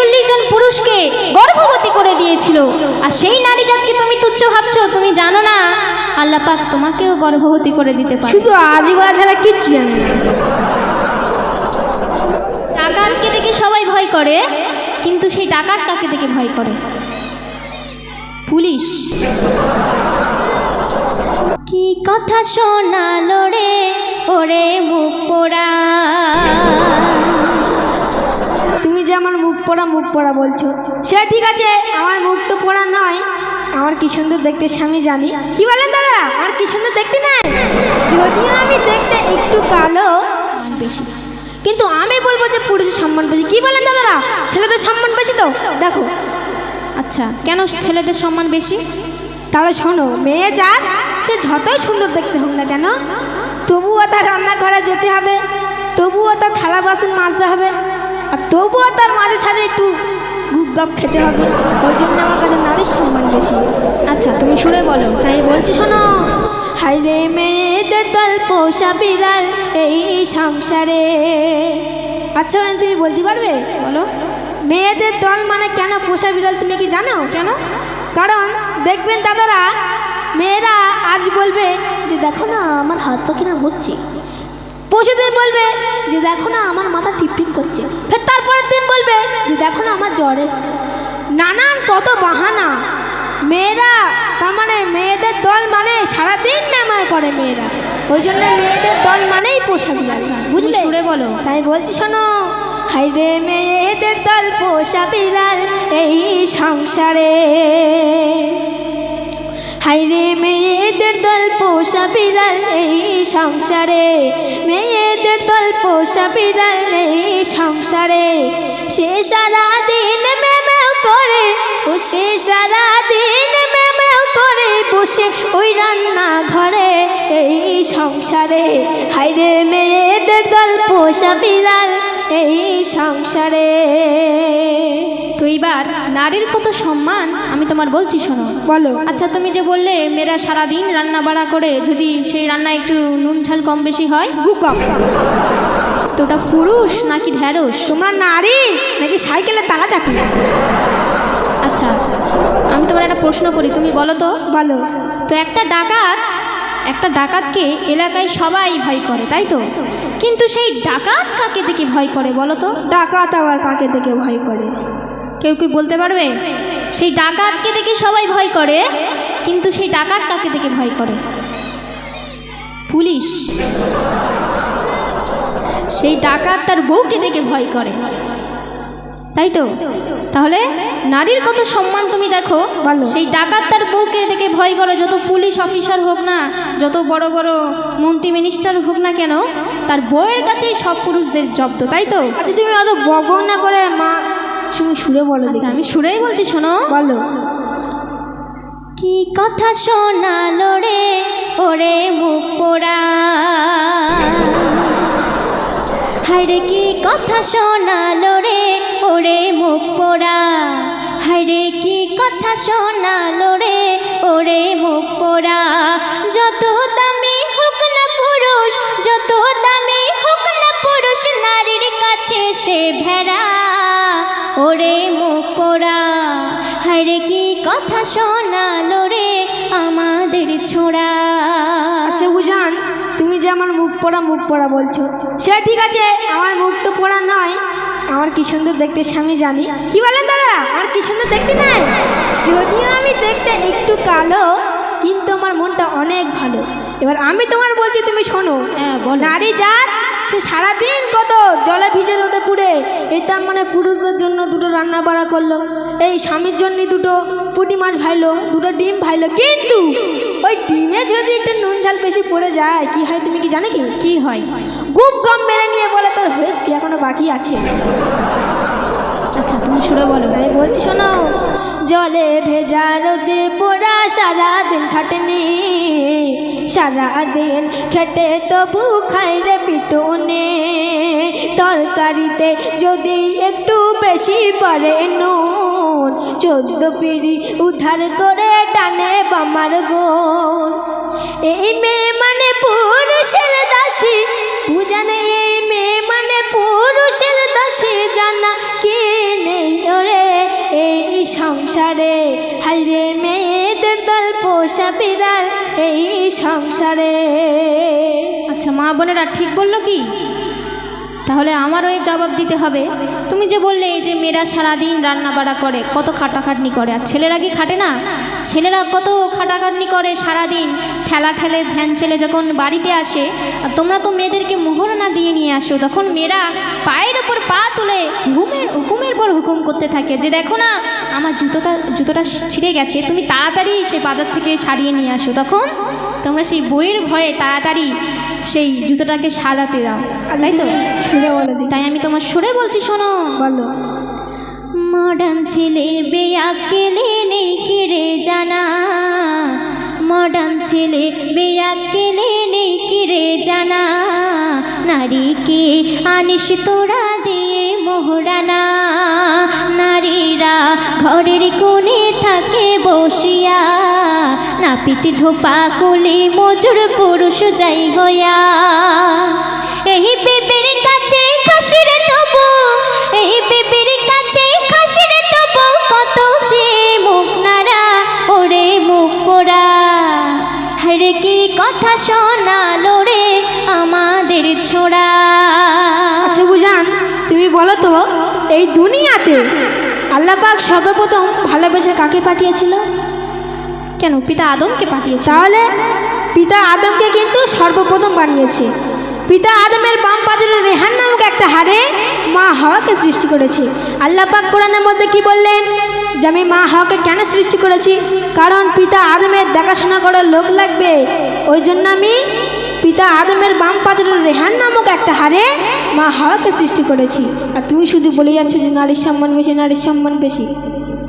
একচল্লিশ জন পুরুষকে গর্ভবতী করে দিয়েছিল। আর সেই নারী জাতকে তুমি তুচ্ছ ভাবছ তুমি জানো না? আল্লাহ পাক তোমাকেও গর্ভবতী করে দিতে পারে। শুধু আজিবা ছাড়া কিচ্ছু জানি না। ডাকাতকে দেখে সবাই ভয় করে কিন্তু সেই ডাকাত কাকে দেখে ভয় করে? পুলিশ। কি কথা শোনালো রে ওরে মুখ পোড়া। পড়া মুখ পড়া বলছো? সেটা ঠিক আছে আমার মুখ তো পড়া নয়। আমার কি সুন্দর দেখতে স্বামী জানি। কি বলেন দাদা? আমার কি সুন্দর দেখতে নাই? যদিও আমি দেখতে একটু কালো বেশি। কিন্তু আমি বলব যে পুরুষের সম্মান বেশি। কি বলেন দাদারা? ছেলেদের সম্মান বেশি তো? দেখো। আচ্ছা কেন ছেলেদের সম্মান বেশি? তাহলে শোনো মেয়ে যার সে যতই সুন্দর দেখতে হোক না কেন তবুও তার রান্নাঘরে যেতে হবে। তবুও তার থালা বাসন মাজতে হবে। আর তবুও তার মাঝে সাঝে একটু গুপ খেতে হবে। ওই জন্য আমার কাছে নারীর সম্মান বেশি। আচ্ছা তুমি শুনে বলো। তাই বলছি, শোনো। হাই রে মেয়েদের দল, পোষা বিড়াল, এই সংসারে। আচ্ছা ম্যাম তুমি বলতে পারবে? বলো। মেয়েদের দল মানে কেন পোষা বিড়াল, তুমি কি জানো? কেন? কারণ দেখবেন দাদারা, মেয়েরা আজ বলবে যে, দেখো না, আমার হাত পা কিনা হচ্ছে পশুদের বলবে যে দেখো না আমার মাথা টিপটিপ করছে। ফের তারপরের দিন বলবে যে দেখো না আমার জ্বর এসছে। নানান কত বাহানা। মেয়েরা তার মানে মেয়েদের দল মানে সারাদিন মেমায় করে মেয়েরা। ওই জন্য মেয়েদের দল মানেই পোষা বিড়াল বুঝলে? সুরে বলো। তাই বলছি শোনো। হাই রে মেয়েদের দল পোষা বিড়াল এই সংসারে। হাই রে মেয়েদের দল পোষা বিড়াল এই সংসারে, মেয়েদের দল পোষা বিড়াল নেই সংসারে। সে সারা দিন মেমেও করে, ও সে সারা দিন মেমেও করে, বসে ওই রান্না ঘরে এই সংসারে। হাইরে মেয়েদের দল পোষা বিড়াল এই সংসারে। তো এইবার নারীর কত সম্মান? আমি তোমার বলছি শোনো। বলো। আচ্ছা তুমি যে বললে মেয়েরা সারাদিন রান্না বাড়া করে যদি সেই রান্না একটু নুন ঝাল কম বেশি হয়? গুগম তো ওটা পুরুষ নাকি ঢ্যাঁড়স তোমরা নারী নাকি সাইকেলে তালা চাকরি আচ্ছা আচ্ছা। আমি তোমার একটা প্রশ্ন করি তুমি বলো তো। বলো। তো একটা ডাকাত একটা ডাকাতকে এলাকায় সবাই ভয় করে তাই তো? কিন্তু সেই ডাকাত কাকে দেখে ভয় করে বলো তো? ডাকাত আবার কাকে দেখে ভয় করে? কেউ কি বলতে পারবে? সেই ডাকাতকে দেখে সবাই ভয় করে কিন্তু সেই ডাকাত কাকে দেখে ভয় করে? পুলিশ। সেই ডাকাত তার বউকে দেখে ভয় করে। তাই তো? তাহলে নারীর কত সম্মান তুমি দেখো। সেই ডাকাত তার বউকে দেখে ভয় করে যত পুলিশ অফিসার হোক না যত বড় বড় মন্ত্রী মিনিস্টার হোক না কেন তার বউয়ের কাছেই সব পুরুষদের জব্দ তাই তো? আচ্ছা তুমি অত বকবক না করে মা তুমি সুরে বলো আচ্ছা আমি সুরেই বলছি শোনো। বলো। কি কথা শোনালো রে ওরে মুখ পোড়া? হায়রে কি কথা শোনালো রে? ওরে মুখ পোড়া। হায়রে কি কথা শোনালো রে? ওরে মুখ পোড়া। যত দামি হোক না পুরুষ, যত দামি হোক না পুরুষ, নারীর কাছে সে ভেড়া। ওরে মুখ পোড়া। হায়রে কি কথা শোনালো রে? আমাদের ছোড়া। আমার মুখ পড়া মুখ পড়া বলছো। সেটা ঠিক আছে আমার মুখ তো পড়া নয়। আমার কি সুন্দর দেখতে স্বামী জানি। কি বলেন দাদা আমার কি সুন্দর দেখতে নাই? যদিও আমি দেখতে একটু কালো কিন্তু আমার মনটা অনেক ভালো। এবার আমি তোমার বলছি তুমি শোনো। হ্যাঁ নারী জাত সে সারাদিন কত জলে ভিজে রোদে পুড়ে এই তার মানে পুরুষদের জন্য দুটো রান্না বাড়া করল। এই স্বামীর জন্য দুটো পুঁটি মাছ ভাইলো দুটো ডিম ভাইলো। কিন্তু ওই ডিমে যদি একটু নুন ঝাল বেশি পড়ে যায় কি হয় তুমি কি জানো কি? কি হয়? গুপ গম মেরে নিয়ে বলে তোর হয়েস কি? এখনও বাকি আছে? আচ্ছা তুমি সুরে বলো। তাই বলছি শোনো জলে ভেজা রোদে পোড়া সারাদিন খাটেনি। সারাদিন খেটে তবু খাই রে পিটুনে। তরকারিতে যদি একটু বেশি পড়ে নুন চোদ্দ পিড়ি উদ্ধার করে টানে বামার গোন এই মেয়ে মানে পুরুষের দাসী বুঝানে এই মেয়ে মানে পুরুষের দাসী, জানা কি নেই ওরে এই সংসারে। হাইরে মেয়েদের দল, পোষা বিড়াল, এই সংসারে। আচ্ছা মা বোনেরা ঠিক বলল কি? তাহলে আমারও এই জবাব দিতে হবে। তুমি যে বললে এই যে মেয়েরা সারাদিন রান্না বাড়া করে, কত খাটাখাটনি করে। আর ছেলেরা কি খাটে না? ছেলেরা কত খাটাখাটনি করে সারাদিন। ঠেলা ঠেলে ভ্যান ছেলে যখন বাড়িতে আসে, আর তোমরা তো মেয়েদেরকে মোহরনা দিয়ে নিয়ে আসো, তখন মেয়েরা পায়ের ওপর পা তুলে হুকুমের হুকুমের পর হুকুম করতে থাকে যে, দেখো না, আমার জুতোটা জুতোটা ছিঁড়ে গেছে, তুমি তাড়াতাড়ি সেই বাজার থেকে সারিয়ে নিয়ে আসো। তখন তোমরা সেই বইয়ের ভয়ে তাড়াতাড়ি সেই জুতোটাকে সারাতে দাও। তাই তো? সুরে বলে দিই তাই আমি তোমার সুরে বলছি শোনো। বলো। মডার্ন ছেলে বেয়া কেলে নেই কিরে জানা। মডার্ন ছেলে বেয়া কেলে নেই কিরে জানা। নারীকে আনিস তোরা দিয়ে মোহরানা, নারীরা ঘরের কোণে থাকে বসিয়া। নাপিতি ধোপা কোলে মজুর পুরুষ যাই হইয়া। এই বেবের কাছে খাসির তবু, এই বেবের কাছে খাসির তবু, কত যে মুখ নাড়া, ওরে মুখ পোড়া। হারে কি কথা শোনালো রে আমাদের ছোড়া। তুমি বলো তো এই দুনিয়াতে আল্লাহ পাক সর্বপ্রথম ভালোবেসে কাকে পাঠিয়েছিল? কেন, পিতা আদমকে পাঠিয়েছে তাহলে পিতা আদমকে কিন্তু সর্বপ্রথম বানিয়েছে। পিতা আদমের বাম পাজরে রেহান নামক একটা হারে মা হাওয়াকে সৃষ্টি করেছে। আল্লাহ পাক কোরআনের মধ্যে কি বললেন? যে আমি মা হাওয়াকে কেন সৃষ্টি করেছি? কারণ পিতা আদমের দেখাশোনা করার লোক লাগবে। ওই জন্য আমি পিতা আদমের বাম পাজরে রেহান নামক একটা হারে মা হাওয়াকে সৃষ্টি করেছি। আর তুমি শুধু বলে যাচ্ছ যে নারীর সম্মান বেশি নারীর সম্মান বেশি।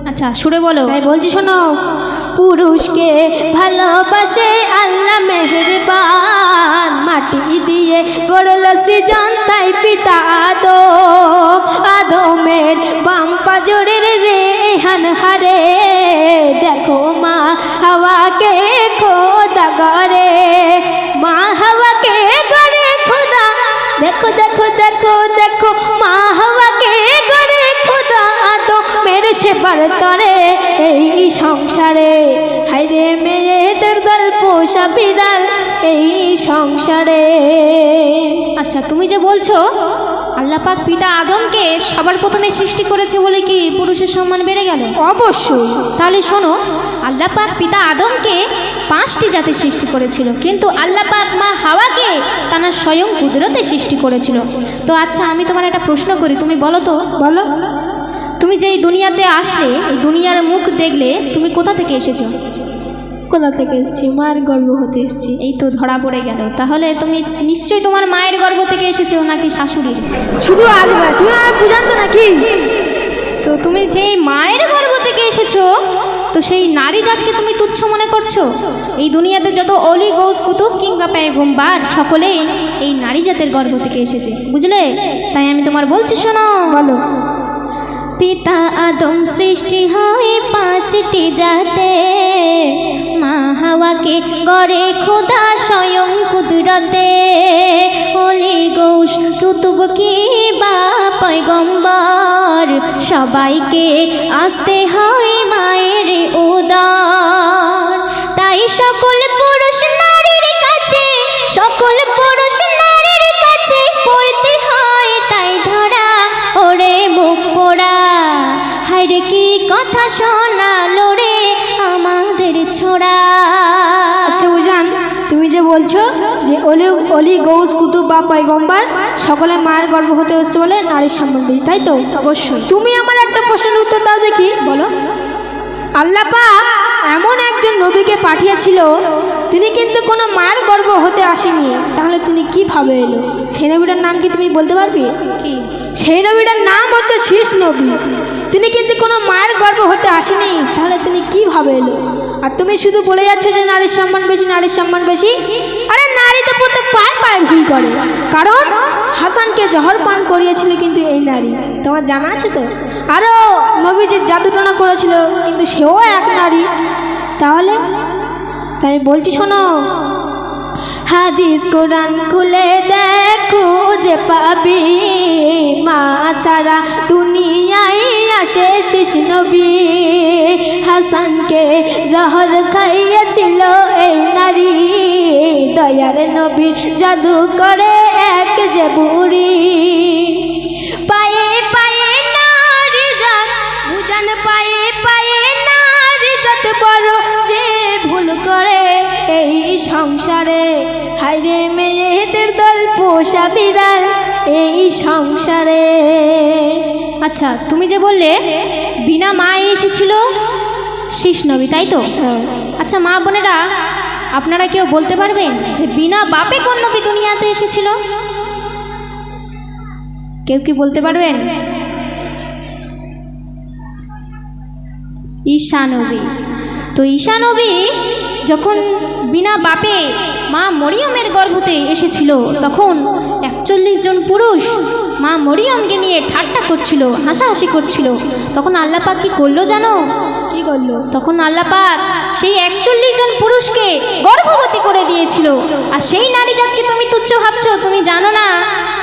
আচ্ছা সুরে বলো। তাই বলছি শোনো। পুরুষকে ভালোবাসে আল্লাহ মেহেরবান। মাটি দিয়ে গড়ল সৃজন তাই পিতা আদম। আদমের বাম পাজরের রেহান হারে দেখো মা হাওয়াকে খোদা গড়ে দেখো দেখো দেখো দেখো, মা হাওয়াকে গড়ে খোদা তো মেরে সে তরে এই সংসারে। হাইরে মেয়েদের দল, পোষা বিড়াল এই সংসারে। আচ্ছা তুমি যে বলছো আল্লাহ পাক পিতা আদমকে সবার প্রথমে সৃষ্টি করেছে বলে কি পুরুষের সম্মান বেড়ে গেল? অবশ্যই। তাহলে শোনো আল্লাপাক পিতা আদমকে পাঁচটি জাতি সৃষ্টি করেছিল কিন্তু আল্লাপাক মা হাওয়াকে তারা স্বয়ং কুদরতে সৃষ্টি করেছিল। তো আচ্ছা আমি তোমার একটা প্রশ্ন করি তুমি বলো তো। বলো। তুমি যে এই দুনিয়াতে আসলে এই দুনিয়ার মুখ দেখলে তুমি কোথা থেকে এসেছ? কোথা থেকে এসেছি? মায়ের গর্ব হতে এসেছি। এই তো ধরা পড়ে গেল। তাহলে তুমি নিশ্চয়ই তোমার মায়ের গর্ভ থেকে এসেছ নাকি শাশুড়ির? শুধু আসবে। তুমি আর বুঝাতো নাকি? তো তুমি যে মায়ের গর্ভ থেকে এসেছ তো সেই নারী জাতকে তুমি তুচ্ছ মনে করছ? এই দুনিয়াতে যত অলি গৌস কুতুব কিংবা পেগম্বার সকলেই এই নারী জাতের গর্ভ থেকে এসেছে। বুঝলে? তাই আমি তোমার বলছি শোনো। বলো। পিতা আদম সৃষ্টি হয় পাঁচটি জাতে। মা হাওয়াকে গড়ে খোদা স্বয়ং কুদরতে। হলি গৌস সুতুব কি বা পয়গম্বর? সবাইকে আসতে হয় মায়ের উদার। তাই সকল আচ্ছা বুঝান তুমি যে বলছো যে অলি অলি গৌস কুতুব বা পয়গম্বর সকলে মায়ের গর্ব হতে এসছে বলে নারীর সম্মান বেশি তাই তো? অবশ্যই। তুমি আমার একটা প্রশ্নের উত্তর দাও দেখি বলো। আল্লাহ পাক এমন একজন নবীকে পাঠিয়েছিল তিনি কিন্তু কোনো মায়ের গর্ব হতে আসেনি। তাহলে তিনি কীভাবে এলো? সেই নবীটার নাম কি তুমি বলতে পারবে? কি? সেই নবীটার নাম হচ্ছে শীষ নবী। তিনি কিন্তু কোনো মায়ের গর্ব হতে আসেনি। তাহলে তিনি কীভাবে এলো আর তুমি শুধু বলে যাচ্ছ যে নারীর সম্মান বেশি নারীর সম্মান বেশি? আরে নারী তো প্রত্যেক পায়ে পায়ে ভুল করে। কারণ হাসানকে জহর পান করিয়েছিল কিন্তু এই নারী। তোমার জানা আছে তো? আরও নবীজি জাদুটনা করেছিল, কিন্তু সেও এক নারী। তাহলে? তাই বলছি শোনো। হাদিস কোরআন খুলে দেখো যে পাবি মা ছাড়া দুনিয়ায় শেষ নবী হাসানকে জহর খাইয়াছিল এই নারী। দয়ার নবীর জাদু করে এক যে বুড়ি। পায়ে পায়ে পায়ে ভুল করে। এই সংসারে হাইরে মেয়েদের দল পোষা বিড়াল এই সংসারে। আচ্ছা তুমি যে বললে বিনা মায়ে এসেছিল শীষ নবী তাই তো? হ্যাঁ। আচ্ছা মা বোনেরা আপনারা কেউ বলতে পারবেন যে বিনা বাপে কোন নবী দুনিয়াতে এসেছিল? কেউ কি বলতে পারবেন? ঈশা নবী তো ঈশা নবী যখন বিনা বাপে মা মরিয়মের গর্ভতে এসেছিল। তখন একচল্লিশ জন পুরুষ মা মরিয়মকে নিয়ে ঠাট্টা করছিল হাসাহাসি করছিল। তখন আল্লাপাক কি করল জানো? কি করল? তখন আল্লাপাক সেই একচল্লিশ জন পুরুষকে গর্ভবতী করে দিয়েছিল। আর সেই নারী জাতকে তুমি তুচ্ছ ভাবছ তুমি জানো না?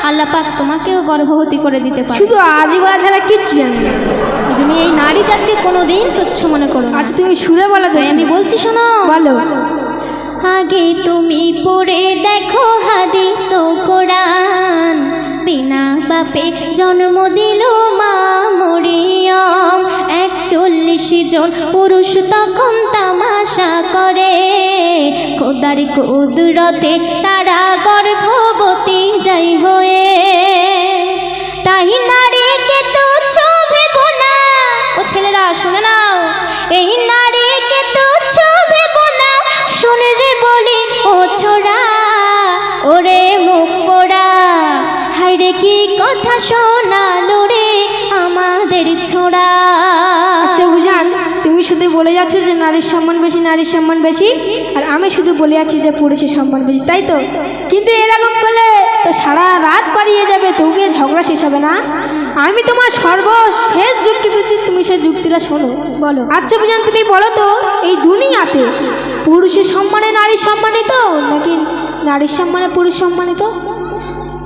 আল্লাপাক তোমাকেও গর্ভবতী করে দিতে পারে। শুধু আজিবা ছাড়া কিচ্ছু জানি না। তুমি এই নারী জাতকে কোনোদিন তুচ্ছ মনে করো না। আচ্ছা তুমি সুরে বলো আমি বলছি শোনো। বলো। আগে তুমি পড়ে দেখো হাদিস কোরআন। বিনা বাপে জন্ম দিল মা মরিয়ম। একচল্লিশ জন পুরুষ তখন তামাশা করে। খোদার কুদরতে তারা গর্ভবতী যাই হয়ে। তাই নারীকে তুচ্ছ ভেবো না ও ছেলেরা, শুনে নাও। শোনালো রে আমাদের ছোড়া। আচ্ছা বুঝান তুমি শুধু বলে যাচ্ছ যে নারীর সম্মান বেশি নারীর সম্মান বেশি আর আমি শুধু বলে যাচ্ছি যে পুরুষের সম্মান বেশি তাই তো? কিন্তু এরকম করলে তো সারা রাত পালিয়ে যাবে এ ঝগড়া শেষ হবে না। আমি তোমার সর্বশেষ যুক্তি দিচ্ছি তুমি সেই যুক্তিটা শোনো। বলো। আচ্ছা বুঝান তুমি বলো তো এই দুনিয়াতে পুরুষের সম্মানে নারীর সম্মানিত নাকি নারীর সম্মানে পুরুষ সম্মানিত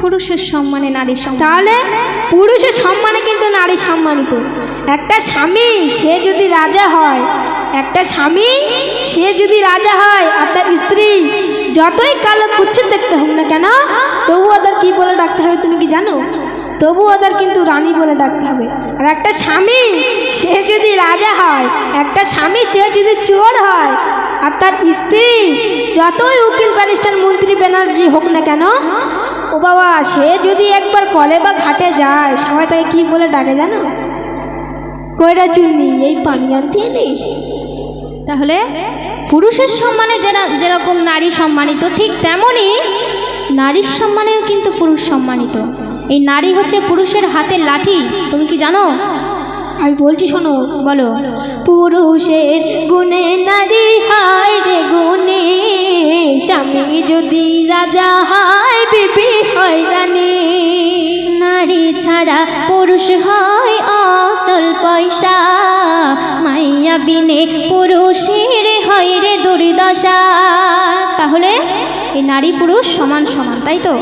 পুরুষের সম্মানে, নারীর সম্মান। তাহলে পুরুষের সম্মানে কিন্তু নারী সম্মানিত। একটা স্বামী, সে যদি রাজা হয়, একটা স্বামী, সে যদি রাজা হয় আর তার স্ত্রী যতই কালো কুচ্ছেদ দেখতে হোক না কেন, তবু ওদের কি বলে ডাকতে হবে তুমি কি জানো? তবু ওদের কিন্তু রানী বলে ডাকতে হবে। আর একটা স্বামী, সে যদি রাজা হয়, একটা স্বামী, সে যদি চোর হয়, আর তার স্ত্রী যতই উকিল, ব্যারিস্টার, মন্ত্রী, ব্যানার্জি হোক না কেন ও বাবা, সে যদি একবার কলে বা ঘাটে যায়, সবাই তাকে কি বলে ডাকে জানো? কয়টা চুন্নি, এই পানি আনতে নেই তাহলে পুরুষের সম্মানে যেরা, যেরকম নারী সম্মানিত, ঠিক তেমনই নারীর সম্মানেও কিন্তু পুরুষ সম্মানিত। এই নারী হচ্ছে পুরুষের হাতের লাঠি, তুমি কি জানো? আমি বলছি, শোনো, বলো। পুরুষের গুণে নারী হয় রে গুণে, স্বামী যদি রাজা হয়, বিবি হয় রানী। নারী ছাড়া পুরুষ হয় অচল পয়সা, মাইয়া বিনে পুরুষের হয় রে দুর্দশা। তাহলে এই নারী পুরুষ সমান সমান তাই তো?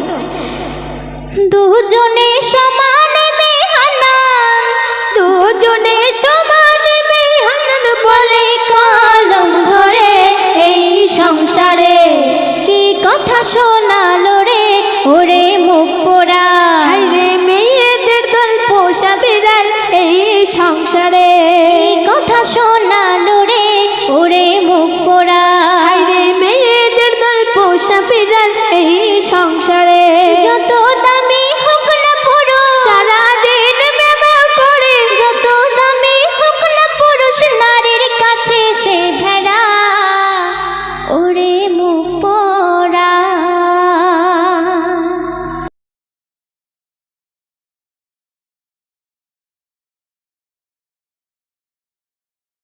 দুজনে সমান দুজনে সমান মেহান বলে কলম ধরে। এই সংসারে কি কথা শোনালো রে? ওরে মুখ পোড়া। রে মেয়েদের দল পোষা বিড়াল। এই সংসারে কি কথা শোনালো